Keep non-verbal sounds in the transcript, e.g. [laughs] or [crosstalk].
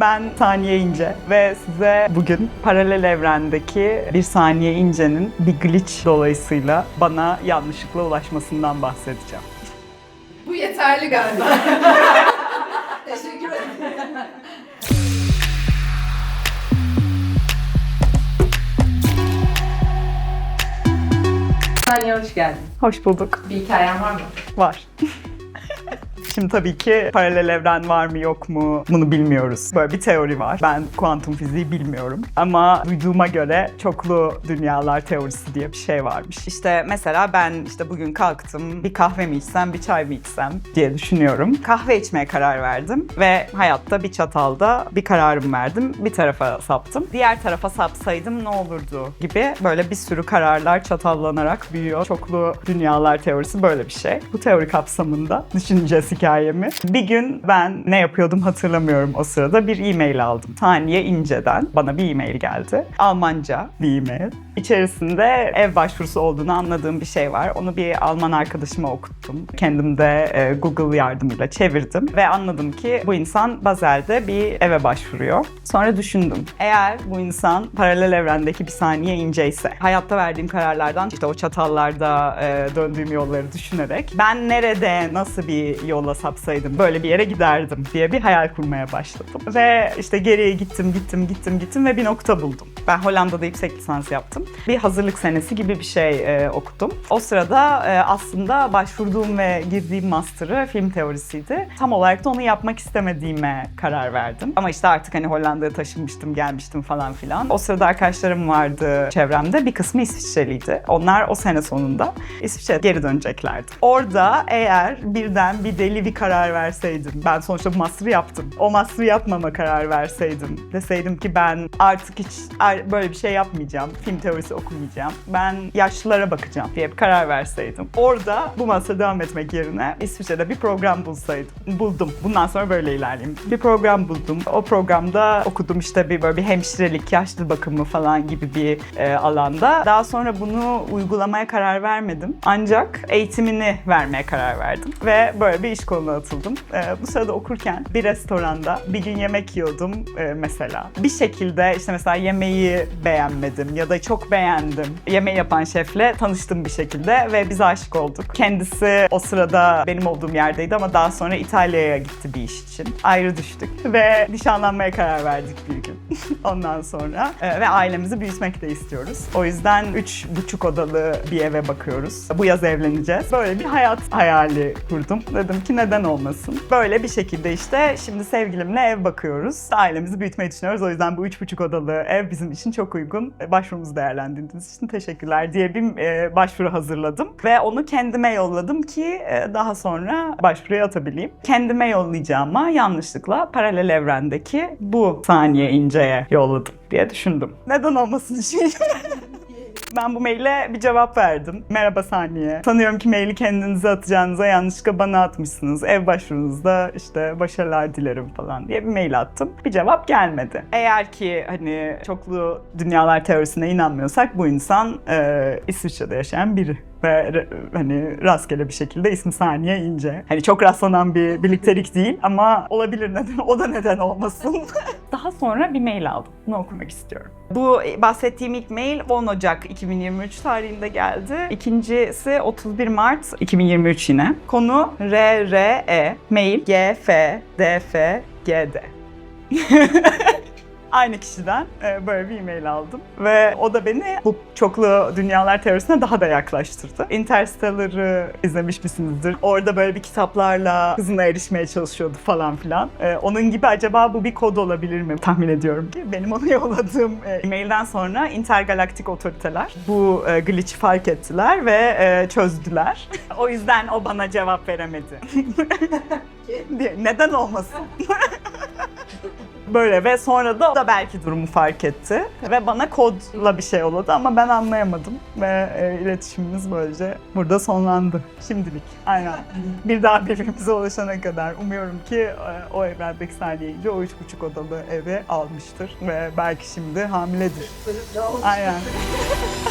Ben Saniye İnce ve size bugün paralel evrendeki bir Saniye İnce'nin bir glitch dolayısıyla bana yanlışlıkla ulaşmasından bahsedeceğim. Bu yeterli galiba. [laughs] Teşekkür ederim. Saniye hoş geldin. Hoş bulduk. Bir hikayen var mı? Var. Şimdi tabii ki paralel evren var mı yok mu bunu bilmiyoruz. Böyle bir teori var. Ben kuantum fiziği bilmiyorum. Ama duyduğuma göre çoklu dünyalar teorisi diye bir şey varmış. İşte mesela ben işte bugün kalktım bir kahve mi içsem bir çay mı içsem diye düşünüyorum. Kahve içmeye karar verdim ve hayatta bir çatalda bir kararım verdim. Bir tarafa saptım. Diğer tarafa sapsaydım ne olurdu gibi böyle bir sürü kararlar çatallanarak büyüyor. Çoklu dünyalar teorisi böyle bir şey. Bu teori kapsamında düşüneceğiz hikayemi. Bir gün ben ne yapıyordum hatırlamıyorum o sırada. Bir e-mail aldım. Saniye İnce'den bana bir e-mail geldi. Almanca bir e-mail. İçerisinde ev başvurusu olduğunu anladığım bir şey var. Onu bir Alman arkadaşıma okuttum. Kendim de e, Google yardımıyla çevirdim ve anladım ki bu insan Bazel'de bir eve başvuruyor. Sonra düşündüm. Eğer bu insan paralel evrendeki bir saniye ince ise hayatta verdiğim kararlardan işte o çatallarda e, döndüğüm yolları düşünerek ben nerede nasıl bir yola sapsaydım böyle bir yere giderdim diye bir hayal kurmaya başladım. Ve işte geriye gittim gittim gittim gittim ve bir nokta buldum. Ben Hollanda'da yüksek lisans yaptım. Bir hazırlık senesi gibi bir şey e, okudum. O sırada e, aslında başvurduğum ve girdiğim master'ı film teorisiydi. Tam olarak da onu yapmak istemediğime karar verdim. Ama işte artık hani Hollanda'ya taşınmıştım, gelmiştim falan filan. O sırada arkadaşlarım vardı çevremde. Bir kısmı İsviçreliydi. Onlar o sene sonunda İsviçre'ye geri döneceklerdi. Orada eğer birden bir deli bir karar verseydim, ben sonuçta master'ı yaptım. O master'ı yapmama karar verseydim. Deseydim ki ben artık hiç böyle bir şey yapmayacağım. Film teorisi okumayacağım. Ben yaşlılara bakacağım diye bir karar verseydim. Orada bu masada devam etmek yerine İsviçre'de bir program bulsaydım. Buldum. Bundan sonra böyle ilerleyeyim. Bir program buldum. O programda okudum işte bir böyle bir hemşirelik, yaşlı bakımı falan gibi bir e, alanda. Daha sonra bunu uygulamaya karar vermedim. Ancak eğitimini vermeye karar verdim. Ve böyle bir iş koluna atıldım. E, bu sırada okurken bir restoranda bir gün yemek yiyordum e, mesela. Bir şekilde işte mesela yemeği beğenmedim ya da çok beğendim. Yemeği yapan şefle tanıştım bir şekilde ve biz aşık olduk. Kendisi o sırada benim olduğum yerdeydi ama daha sonra İtalya'ya gitti bir iş için. Ayrı düştük ve nişanlanmaya karar verdik bir gün. [laughs] Ondan sonra e, ve ailemizi büyütmek de istiyoruz. O yüzden üç buçuk odalı bir eve bakıyoruz. Bu yaz evleneceğiz. Böyle bir hayat hayali kurdum. Dedim ki neden olmasın. Böyle bir şekilde işte şimdi sevgilimle ev bakıyoruz. Ailemizi büyütmeyi düşünüyoruz. O yüzden bu üç buçuk odalı ev bizim için çok uygun. E, Başvurumuzu değerlendirdiğiniz için teşekkürler diye bir e, başvuru hazırladım. Ve onu kendime yolladım ki e, daha sonra başvuruya atabileyim. Kendime yollayacağıma yanlışlıkla paralel evrendeki bu saniye inceye yolladım diye düşündüm. Neden olmasın şimdi? [laughs] Ben bu maile bir cevap verdim. Merhaba Saniye. Sanıyorum ki maili kendinize atacağınıza yanlışlıkla bana atmışsınız. Ev başvurunuzda işte başarılar dilerim falan diye bir mail attım. Bir cevap gelmedi. Eğer ki hani çoklu dünyalar teorisine inanmıyorsak bu insan e, İsviçre'de yaşayan biri ve hani rastgele bir şekilde ismi Saniye İnce. Hani çok rastlanan bir birliktelik değil ama olabilir neden o da neden olmasın. [laughs] Daha sonra bir mail aldım. Bunu okumak istiyorum. Bu bahsettiğim ilk mail 10 Ocak 2023 tarihinde geldi. İkincisi 31 Mart 2023 yine. Konu RRE, mail GF, DF, GD. [laughs] Aynı kişiden e, böyle bir e-mail aldım. Ve o da beni bu çoklu dünyalar teorisine daha da yaklaştırdı. Interstellar'ı izlemiş misinizdir? Orada böyle bir kitaplarla hızına erişmeye çalışıyordu falan filan. E, onun gibi acaba bu bir kod olabilir mi? Tahmin ediyorum ki. Benim onu [laughs] yolladığım e, e-mailden sonra intergalaktik otoriteler bu glitch'i fark ettiler ve çözdüler. [laughs] o yüzden o bana cevap veremedi. [laughs] Neden olmasın? Böyle ve sonra da da belki durumu fark etti ve bana kodla bir şey yolladı ama ben anlayamadım ve e, iletişimimiz böylece burada sonlandı şimdilik. Aynen. [laughs] Bir daha birbirimize ulaşana kadar umuyorum ki e, o evrendeki saniyeyince o üç buçuk odalı evi almıştır ve belki şimdi hamiledir. Aynen. [laughs]